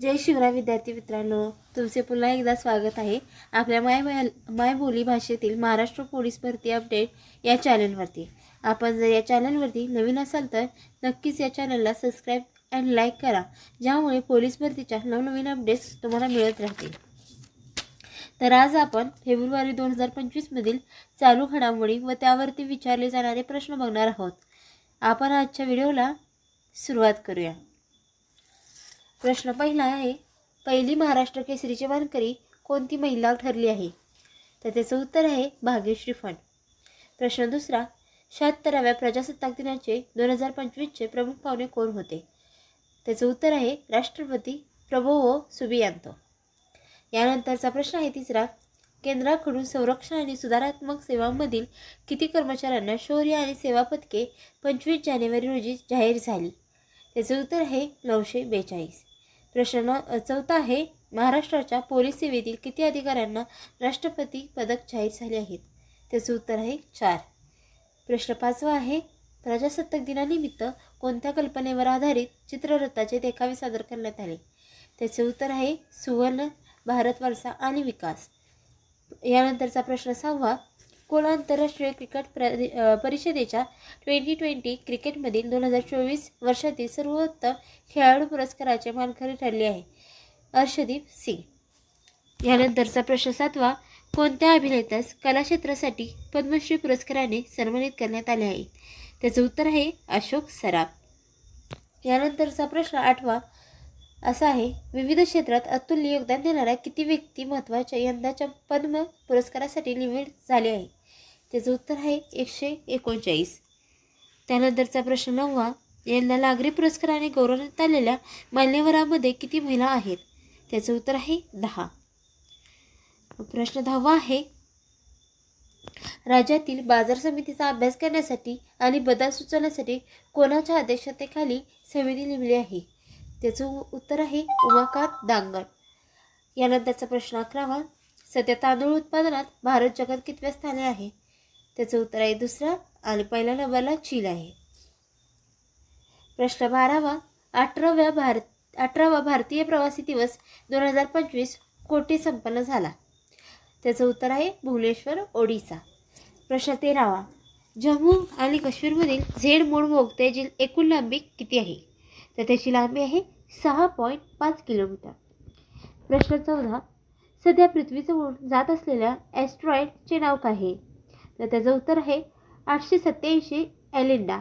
जय शिवराय विद्यार्थी मित्रांनो तुमचे पुन्हा एकदा स्वागत आहे आपल्या माय मायबोली भाषेतील महाराष्ट्र पोलीस भरती अपडेट या चॅनलवरती. आपण जर या चॅनलवरती नवीन असाल तर नक्कीच या चॅनलला सबस्क्राईब अँड लाईक करा ज्यामुळे पोलीस भरतीच्या नवनवीन अपडेट्स तुम्हाला मिळत राहतील. तर आज आपण फेब्रुवारी दोन हजार पंचवीसमधील चालू घडामोडी व त्यावरती विचारले जाणारे प्रश्न बघणार आहोत. आपण आजच्या व्हिडिओला सुरुवात करूया. प्रश्न पहिला आहे पहिली महाराष्ट्र केसरीची वानकरी कोणती महिला ठरली आहे? तर त्याचं उत्तर आहे भाग्यश्री फंड. प्रश्न दुसरा शहात्तराव्या प्रजासत्ताक दिनाचे दोन हजार पंचवीसचे प्रमुख पाहुणे कोण होते? त्याचं उत्तर आहे राष्ट्रपती प्रभोवो सुबियांतो. यानंतरचा प्रश्न आहे तिसरा केंद्राकडून संरक्षण आणि सुधारात्मक सेवांमधील किती कर्मचाऱ्यांना शौर्य आणि सेवा पदके पंचवीस जानेवारी रोजी जाहीर झाली? त्याचे उत्तर आहे नऊशे बेचाळीस. प्रश्न चौथा आहे महाराष्ट्राच्या पोलीस सेवेतील किती अधिकाऱ्यांना राष्ट्रपती पदक जाहीर झाले आहेत? त्याचं उत्तर आहे चार. प्रश्न पाचवा आहे प्रजासत्ताक दिनानिमित्त कोणत्या कल्पनेवर आधारित चित्ररथाचे देखावे सादर करण्यात आले? त्याचे उत्तर आहे सुवर्ण भारत वारसा आणि विकास. यानंतरचा प्रश्न सहावा कोण आंतरराष्ट्रीय क्रिकेट प्र परिषदेच्या ट्वेंटी ट्वेंटी क्रिकेटमधील दोन हजार चोवीस वर्षातील सर्वोत्तम खेळाडू पुरस्काराचे मानकरी ठरले आहे. अर्षदीप सिंग. यानंतरचा प्रश्न सातवा कोणत्या अभिनेत्यास कलाक्षेत्रासाठी पद्मश्री पुरस्काराने सन्मानित करण्यात आले आहे? त्याचं उत्तर आहे अशोक सराफ. यानंतरचा प्रश्न आठवा असा आहे विविध क्षेत्रात अतुल्य योगदान देणाऱ्या किती व्यक्ती महत्त्वाच्या यंदाच्या पद्म पुरस्कारासाठी निवड झाले आहे? त्याचं उत्तर आहे एकशे एकोणचाळीस. त्यानंतरचा प्रश्न नववा यंदा नागरी पुरस्काराने गौरवण्यात आलेल्या मान्यवरांमध्ये किती महिला आहेत? त्याचं उत्तर आहे दहा. प्रश्न दहावा आहे राज्यातील बाजार समितीचा अभ्यास करण्यासाठी आणि बदल सुचवण्यासाठी कोणाच्या अध्यक्षतेखाली समिती नेमली आहे? त्याचं उत्तर आहे उमाकांत दांगण यानंतरचा प्रश्न अकरावा सध्या तांदूळ उत्पादनात भारत जगात कितव्या स्थानी आहे? त्याचं उत्तर आहे दुसरा आणि पहिल्या नंबरला चीन आहे. प्रश्न बारावा अठराव्या भारत अठरावा भारतीय प्रवासी दिवस दोन हजार पंचवीस कोटी संपन्न झाला. त्याचं उत्तर आहे भुवनेश्वर ओडिसा. प्रश्न तेरावा जम्मू आणि काश्मीरमधील झेड मोड बोगद्याची एकूण लांबी किती आहे? तर त्याची लांबी आहे सहा पॉईंट पाच किलोमीटर. प्रश्न चौदा सध्या पृथ्वीजवळून जात असलेल्या ॲस्ट्रॉइडचे नाव काय आहे? तर त्याचं उत्तर आहे आठशे सत्याऐंशी एलिंडा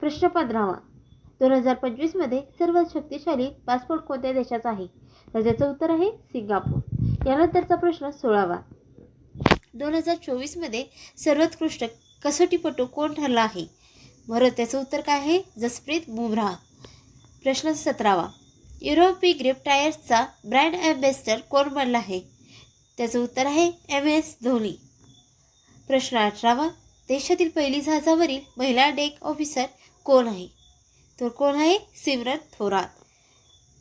प्रश्न पंधरावा दोन हजार पंचवीसमध्ये सर्वात शक्तिशाली पासपोर्ट कोणत्या देशाचा आहे? तर त्याचं उत्तर आहे सिंगापूर. यानंतरचा प्रश्न सोळावा. दोन हजार चोवीसमध्ये सर्वोत्कृष्ट कसोटीपटू कोण ठरला आहे? बरं त्याचं उत्तर काय आहे? जसप्रीत बुमराह. प्रश्न सतरावा. युरोपी ग्रिप टायर्सचा ब्रँड ॲम्बॅसिडर कोण बनला आहे? त्याचं उत्तर आहे एम एस धोनी. प्रश्न अठरावा देशातील पहिली जहाजावरील महिला डेक ऑफिसर कोण आहे? तर कोण आहे? सिमरन थोरात.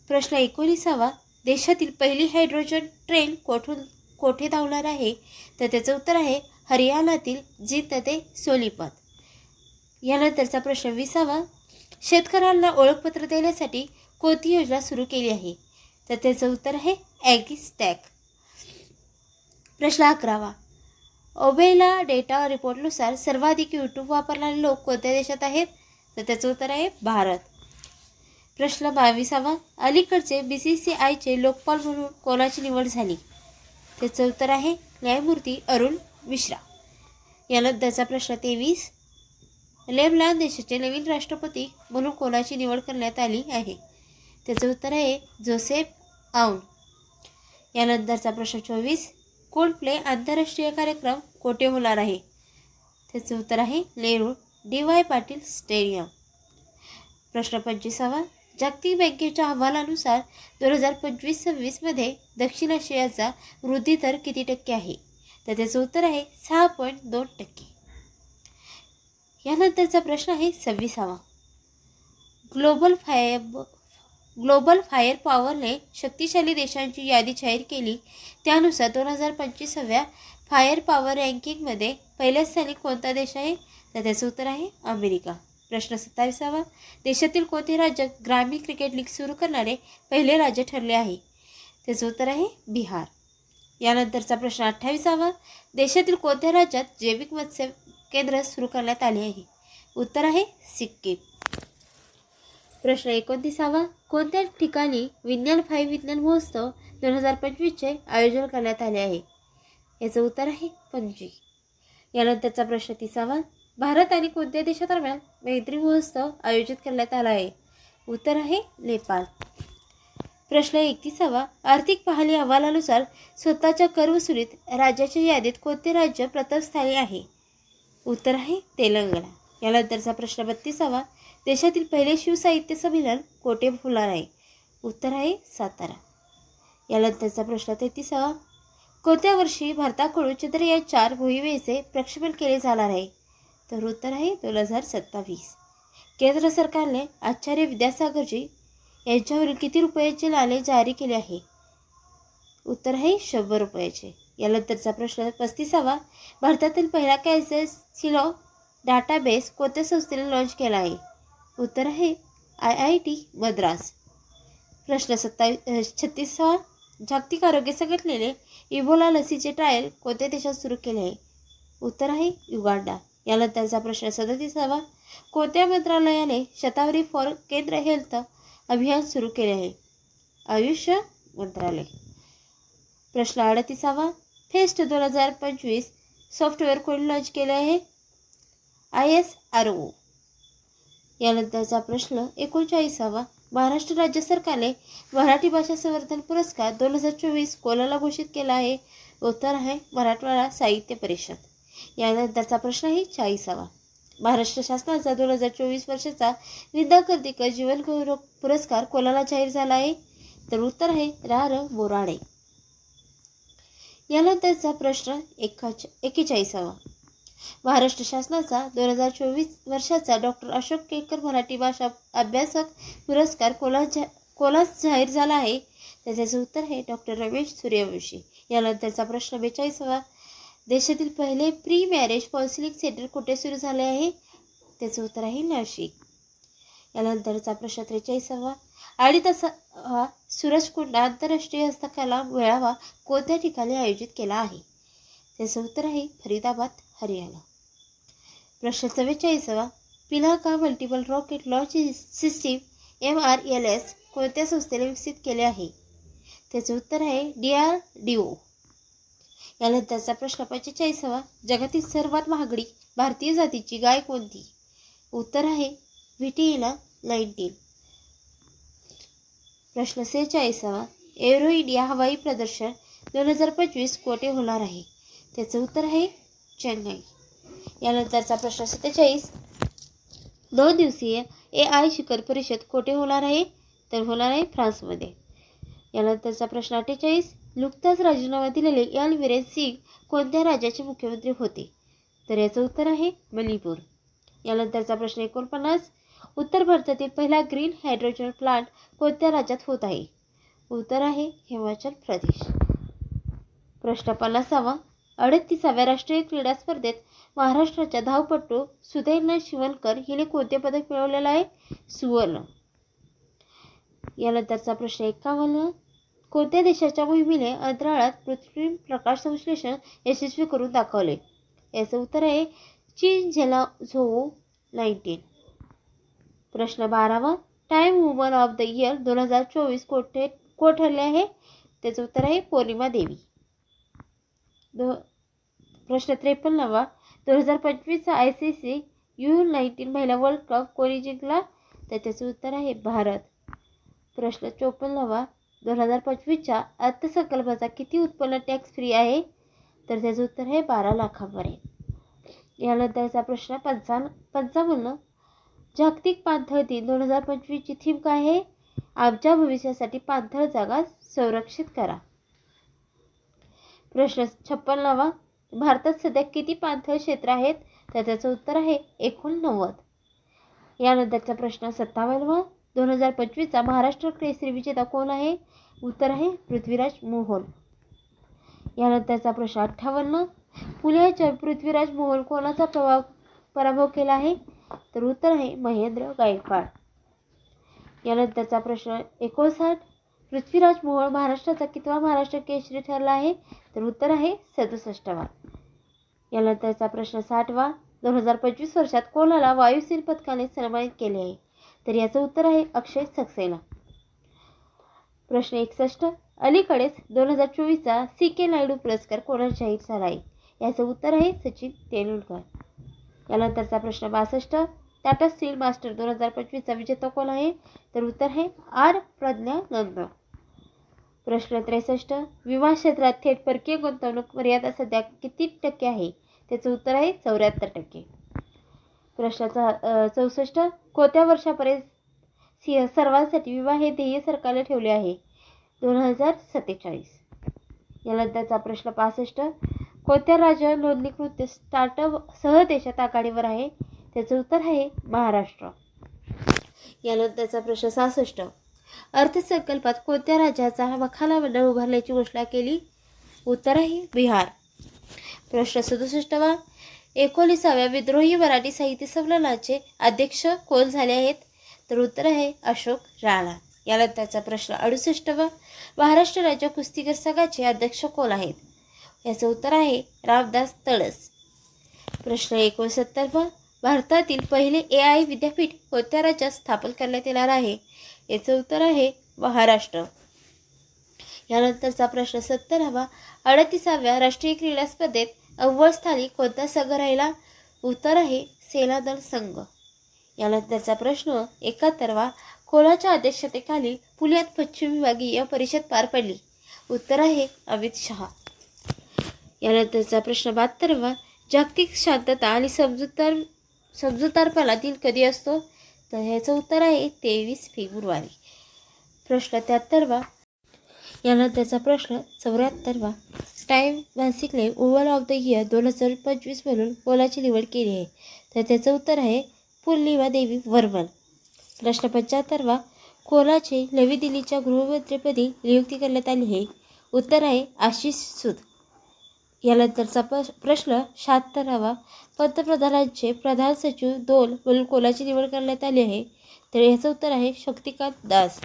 प्रश्न एकोणीसावा देशातील पहिली हायड्रोजन ट्रेन कोठून कोठे धावणार आहे? तर त्याचं उत्तर आहे हरियाणातील जिंत ते सोनीपत यानंतरचा प्रश्न विसावा शेतकऱ्यांना ओळखपत्र देण्यासाठी कोणती योजना सुरू केली आहे? तर त्याचं उत्तर आहे ॲगिस्टॅक प्रश्न अकरावा ओबेला डेटा रिपोर्टनुसार सर्वाधिक यूट्यूब वापरणारे लोक कोणत्या देशात आहेत? तर त्याचं उत्तर आहे भारत. प्रश्न बावीसावा. अलीकडचे बी सी सी आयचे लोकपाल म्हणून कोणाची निवड झाली? त्याचं उत्तर आहे न्यायमूर्ती अरुण मिश्रा. यानंतरचा प्रश्न तेवीस. लेबलँड देशाचे नवीन राष्ट्रपती म्हणून कोणाची निवड करण्यात आली आहे? त्याचं उत्तर आहे जोसेफ आऊन यानंतरचा प्रश्न चोवीस. कोल्ड प्ले आंतरराष्ट्रीय कार्यक्रम कोठे होणार आहे? त्याचं उत्तर आहे Nehru D Y Patil stadium. प्रश्न पंचवीसावा. जागतिक बँकेच्या अहवालानुसार दोन हजार पंचवीस सव्वीसमध्ये दक्षिण आशियाचा वृद्धी दर किती टक्के आहे? तर त्याचं उत्तर आहे सहा पॉईंट दोन टक्के. यानंतरचा प्रश्न आहे सव्वीसावा. ग्लोबल फायब ग्लोबल फायर पॉवरने शक्तिशाली देशांची यादी जाहीर केली. त्यानुसार दोन हजार पंचवीसाव्या फायर पॉवर रँकिंगमध्ये पहिल्या स्थानी कोणता देश आहे? तर त्याचं उत्तर आहे अमेरिका. प्रश्न सत्तावीसावा देशातील कोणते राज्य ग्रामीण क्रिकेट लीग सुरू करणारे पहिले राज्य ठरले आहे? त्याचं उत्तर आहे बिहार. यानंतरचा प्रश्न अठ्ठावीसावा देशातील कोणत्या राज्यात जैविक मत्स्य केंद्र सुरू करण्यात आले आहे? उत्तर आहे सिक्कीम. प्रश्न एकोणतीसावा. कोणत्या ठिकाणी विज्ञान फाई विज्ञान महोत्सव दोन हजार पंचवीसचे आयोजन करण्यात आले आहे? याचं उत्तर आहे पणजी. यानंतरचा प्रश्न तिसावा. भारत आणि कोणत्या देशादरम्यान मैत्री महोत्सव आयोजित करण्यात आला आहे? उत्तर आहे नेपाळ. प्रश्न एकतीसावा. आर्थिक पाहणी अहवालानुसार स्वतःच्या करवसुलीत राज्याच्या यादीत कोणते राज्य प्रथम स्थानी आहे? उत्तर आहे तेलंगणा. यानंतरचा प्रश्न बत्तीसावा. देशातील पहिले शिवसाहित्य संमेलन कोठे होणार आहे? उत्तर आहे सातारा. यानंतरचा प्रश्न तेहतीसावा. कोणत्या वर्षी भारताकडून चंद्रयान चार मोहिमेचे प्रक्षेपण केले जाणार आहे? तर उत्तर आहे दोन हजार सत्तावीस. केंद्र सरकारने आचार्य विद्यासागरजी यांच्यावरील किती रुपयाचे नाणे जारी केले आहे? उत्तर आहे शंभर रुपयाचे. यानंतरचा प्रश्न पस्तीसावा. भारतातील पहिला कॅन्सर सिलो डाटाबेस कोणत्या संस्थेने लॉन्च केला आहे? उत्तर आहे आय आय टी मद्रास. प्रश्न सत्तावीस छत्तीसावा जागतिक आरोग्य संघटनेने इबोला लसीचे ट्रायल कोणत्या देशात सुरू केले आहे? उत्तर आहे युगांडा. यानंतरचा प्रश्न सदतीसावा कोणत्या मंत्रालयाने शतावरी फॉर केंद्र हेल्थ अभियान सुरू केले आहे? आयुष्य मंत्रालय. प्रश्न अडतीसावा फेस्ट दोन हजार पंचवीस सॉफ्टवेअर कोणी लॉन्च केले आहे? I S R O. यानंतरचा प्रश्न एकोणचाळीसावा. महाराष्ट्र राज्य सरकारने मराठी भाषा संवर्धन पुरस्कार दोन हजार चोवीस कोणाला घोषित केला आहे? उत्तर आहे मराठवाडा साहित्य परिषद. यानंतरचा प्रश्न आहे चाळीसावा. महाराष्ट्र शासनाचा दोन हजार चोवीस वर्षाचा विद्या कर्दिकर जीवन गौरव पुरस्कार कोणाला जाहीर झाला आहे? तर उत्तर आहे रा. र. बोराडे यानंतरचा प्रश्न एका एक्केचाळीसावा महाराष्ट्र शासनाचा दोन हजार चोवीस वर्षाचा डॉक्टर अशोक केळकर मराठी भाषा अभ्यासक पुरस्कार कोला जा कोलास जाहीर झाला आहे. तर त्याचं उत्तर आहे डॉक्टर रमेश सूर्यवंशी. यानंतरचा प्रश्न बेचाळीसावा. देशातील पहिले प्री मॅरेज काउन्सिलिंग सेंटर कुठे सुरू झाले आहे? त्याचं उत्तर आहे नाशिक. यानंतरचा प्रश्न त्रेचाळीसावा. आणि तसा हा सूरजकुंड आंतरराष्ट्रीय हस्तकला मेळावा कोणत्या ठिकाणी आयोजित केला आहे? त्याचं उत्तर आहे फरीदाबाद. हरियाणा. प्रश्न चव्वेचाळीसावा Pinaka multiple rocket launch system M R L S कोणत्या संस्थेने विकसित केले आहे? त्याचं उत्तर आहे डी आर डी ओ. यानंतरचा प्रश्न पंचेचाळीसावा जगातील सर्वात महागडी भारतीय जातीची गाय कोणती? उत्तर आहे व्हिटिला नाईन्टीन. प्रश्न सेहेचाळीसावा एरो इंडिया हवाई प्रदर्शन दोन हजार पंचवीस कोठे होणार आहे? त्याचं उत्तर आहे चेन्नई. यानंतरचा प्रश्न सत्तेचाळीस. दोन दिवसीय ए आय शिखर परिषद कोठे होणार आहे? तर होणार आहे फ्रान्समध्ये. यानंतरचा प्रश्न अठ्ठेचाळीस. नुकताच राजीनामा दिलेले एल विरेन सिंग कोणत्या राज्याचे मुख्यमंत्री होते? तर याचं उत्तर आहे मणिपूर. यानंतरचा प्रश्न एकोणपन्नास. उत्तर भारतातील पहिला ग्रीन हायड्रोजन प्लांट कोणत्या राज्यात होत आहे? उत्तर आहे हिमाचल प्रदेश. प्रश्न पन्नासावा. अडतीसाव्या राष्ट्रीय क्रीडा स्पर्धेत महाराष्ट्राच्या धावपटू सुदैना शिवणकर हिने कोणते पदक मिळवलेलं आहे? सुवर्ण. यानंतरचा प्रश्न एकावन्न. कोणत्या देशाच्या मोहिमेने अंतराळात पृथ्वी प्रकाश संश्लेषण यशस्वी करून दाखवले? याचं उत्तर आहे चीन झेला झोवो नाईन्टीन. प्रश्न बारावा. Time woman of the year दोन हजार चोवीस कोठे को ठरले आहे? त्याचं उत्तर आहे पौर्णिमा देवी. दो प्रश्न त्रेपन्नावा. दोन हजार पंचवीसचा I C C U nineteen महिला वर्ल्ड कप कोणी जिंकला? तर त्याचं उत्तर आहे भारत. प्रश्न चोपन्नावा. दोन हजार पंचवीसच्या अर्थसंकल्पाचा किती उत्पन्न टॅक्स फ्री आहे? तर त्याचं उत्तर आहे बारा लाखापर्यंत यानंतरचा प्रश्न पंचावन्न पंचावन्न. जागतिक पाणथळ दिन दोन हजार पंचवीसची थीम काय आहे? आमच्या भविष्यासाठी पाणथळ जागा संरक्षित करा. प्रश्न छप्पन्नावा. भारतात सध्या किती पाणथळ क्षेत्र आहेत? तर त्याचं उत्तर आहे एकोणनव्वद. यानंतरचा प्रश्न सत्तावन्नवा. दोन हजार पंचवीसचा महाराष्ट्र केसरी विजेता कोण आहे? उत्तर आहे पृथ्वीराज मोहोन. यानंतरचा प्रश्न अठ्ठावन्न पुण्याच्या पृथ्वीराज मोहोन कोणाचा प्रभाव पराभव केला आहे? तर उत्तर आहे महेंद्र गायकवाड. यानंतरचा प्रश्न एकोणसाठ. पृथ्वीराज मोहोळ महाराष्ट्राचा कितवा महाराष्ट्र केसरी ठरला आहे? तर उत्तर आहे सदुसष्टवा. यानंतरचा प्रश्न साठवा. दोन हजार पंचवीस वर्षात कोणाला वायुसेन पथकाने सन्मानित केले आहे? तर याचं उत्तर आहे अक्षय सक्सेना. प्रश्न एकसष्ट. अलीकडेच दोन हजार चोवीसचा सी के नायडू पुरस्कार कोणाला जाहीर झाला आहे? याचं उत्तर आहे सचिन तेंडुलकर. यानंतरचा प्रश्न बासष्ट. टाटा स्टील मास्टर दोन हजार पंचवीसचा विजेता कोण आहे? तर उत्तर आहे आर. प्रज्ञा नंद प्रश्न त्रेसष्ट. विमा क्षेत्रात थेट परकीय गुंतवणूक मर्यादा सध्या किती टक्के आहे? त्याचं उत्तर आहे चौऱ्याहत्तर टक्के. प्रश्नाचा चौसष्ट. कोणत्या वर्षापर्यंत सिंह सर्वांसाठी विमा हे ध्येय सरकारने ठेवले आहे? दोन हजार सत्तेचाळीस. यानंतरचा प्रश्न पासष्ट. कोणत्या राज्य नोंदणीकृत स्टार्टअप सह देशात आघाडीवर आहे? त्याचं उत्तर आहे महाराष्ट्र. यानंतरचा प्रश्न सहासष्ट. अर्थसंकल्पात कोणत्या राज्याचा वखाला मंडळ उभारल्याची घोषणा केली? उत्तर आहे बिहार. प्रश्न सदुसष्टवा. एकोणीसाव्या विद्रोही मराठी साहित्य संमेलनाचे अध्यक्ष कोण झाले आहेत? तर उत्तर आहे अशोक राणा. यानंतरचा प्रश्न अडुसष्टवा. महाराष्ट्र राज्य कुस्तीगर संघाचे अध्यक्ष कोण आहेत? याचं उत्तर आहे रामदास तळस. प्रश्न एकोणसत्तरवा. भारतातील पहिले ए आय विद्यापीठ कोणत्या राज्यात स्थापन करण्यात येणार आहे? याचं उत्तर आहे महाराष्ट्र. यानंतरचा प्रश्न सत्तरावा अडतीसाव्या राष्ट्रीय क्रीडा स्पर्धेत अव्वल स्थानी कोणता संघ राहिला? उत्तर आहे सेनादल संघ. यानंतरचा प्रश्न एकाहत्तरवा कोणाच्या अध्यक्षतेखाली पुण्यात पश्चिम विभागीय परिषद पार पडली? उत्तर आहे अमित शहा. यानंतरचा प्रश्न बहात्तरवा जागतिक शांतता आणि समजूतदार समजूतदारपणा दिन कधी असतो? तर ह्याचं उत्तर आहे तेवीस फेब्रुवारी. प्रश्न त्र्याहत्तरवा यानंतरचा प्रश्न चौऱ्याहत्तरवा टाईम मासिकने ओव्हल ऑफ द इयर दोन हजार पंचवीस म्हणून कोणाची निवड केली आहे. तर त्याचं उत्तर आहे पूर्णिमा देवी वर्मन. प्रश्न पंच्याहत्तरवा कोलाचे नवी दिल्लीच्या गृहमंत्रीपदी नियुक्ती करण्यात आली आहे? उत्तर आहे आशिष सूद. यानंतरचा प प्रश्न शहात्तरावा पंतप्रधानांचे प्रधान सचिव दोन म्हणून कोणाची निवड करण्यात आली आहे? तर याचं उत्तर आहे शक्तिकांत दास.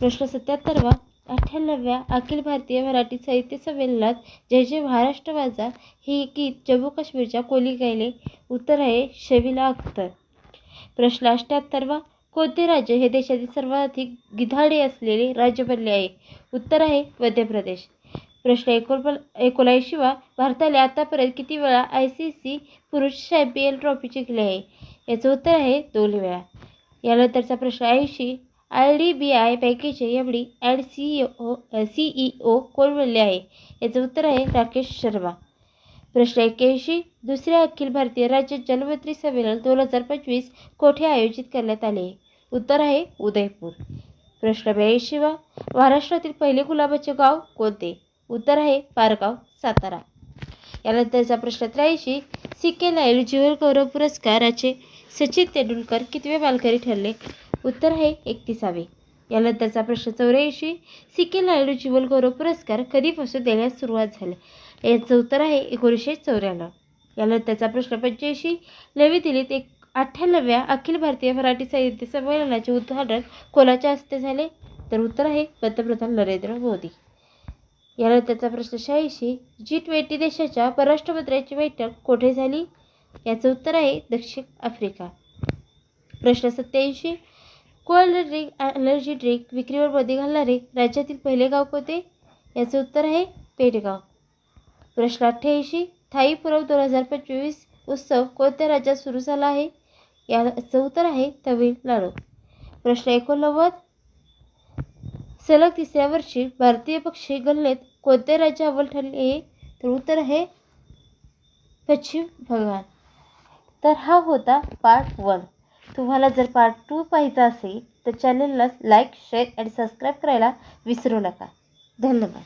प्रश्न सत्याहत्तरवा अठ्ठ्याण्णव्या अखिल भारतीय मराठी साहित्य संमेलनात जय जय महाराष्ट्र माझा हे गीत जम्मू काश्मीरच्या कोली गायले. उत्तर आहे शबिला अख्तर. प्रश्न अष्ट्याहत्तरवा कोणते राज्य हे देशातील सर्वाधिक गिधाडे असलेले राज्य बनले आहे? उत्तर आहे मध्य प्रदेश. प्रश्न एकोण एकोणऐंशीवा. भारताने आतापर्यंत किती वेळा आय सी सी पुरुष चॅम्पियन ट्रॉफी जिंकली आहे? याचं उत्तर आहे दोन वेळा. यानंतरचा प्रश्न ऐंशी. आय डी बी आय बँकेचे M D and C O C E O कोण बनले आहे? याचं उत्तर आहे राकेश शर्मा. प्रश्न एक्क्याऐंशी. दुसऱ्या अखिल भारतीय राज्य जलमंत्री संमेलन दोन हजार पंचवीस कोठे आयोजित करण्यात आले? उत्तर आहे उदयपूर. प्रश्न ब्याऐंशीवा. महाराष्ट्रातील पहिले गुलाबाचे गाव कोणते? उत्तर आहे पारगाव सातारा. यानंतरचा प्रश्न त्र्याऐंशी सी के नायडू जीवन गौरव पुरस्काराचे सचिन तेंडुलकर कितवे मालकरी ठरले? उत्तर आहे एकतीसावे. यानंतरचा प्रश्न चौऱ्याऐंशी सी के नायडू जीवन गौरव पुरस्कार कधीपासून देण्यास सुरुवात झाली? याचं उत्तर आहे एकोणीसशे चौऱ्याण्णव. यानंतरचा प्रश्न पंच्याऐंशी नवी दिल्लीत एक अठ्ठ्याण्णव्या अखिल भारतीय मराठी साहित्य संमेलनाचे उद्घाटन कोणाच्या हस्ते झाले? तर उत्तर आहे पंतप्रधान नरेंद्र मोदी. यानंतरचा प्रश्न शहाऐंशी जी ट्वेंटी देशाच्या परराष्ट्रमंत्र्यांची बैठक कोठे झाली? याचं उत्तर आहे दक्षिण आफ्रिका. प्रश्न सत्याऐंशी कोल्ड ड्रिंक एनर्जी ड्रिंक विक्रीवर बंदी घालणारे राज्यातील पहिले गाव कोणते? याचं उत्तर आहे पेडगाव. प्रश्न अठ्ठ्याऐंशी. थाई पुरव दोन हजार पंचवीस उत्सव कोणत्या राज्यात सुरू झाला आहे? याचं उत्तर आहे तमिळनाडू. प्रश्न एकोणनव्वद. सलग तिसऱ्या वर्षी भारतीय पक्षी गणनेत कोणते राज्य अव्वल ठरले आहे? तर उत्तर आहे पश्चिम बंगाल. तर हा होता पार्ट वन तुम्हाला जर पार्ट टू पाहायचा असेल तर चॅनलला लाईक शेअर आणि सबस्क्राईब करायला विसरू नका. धन्यवाद.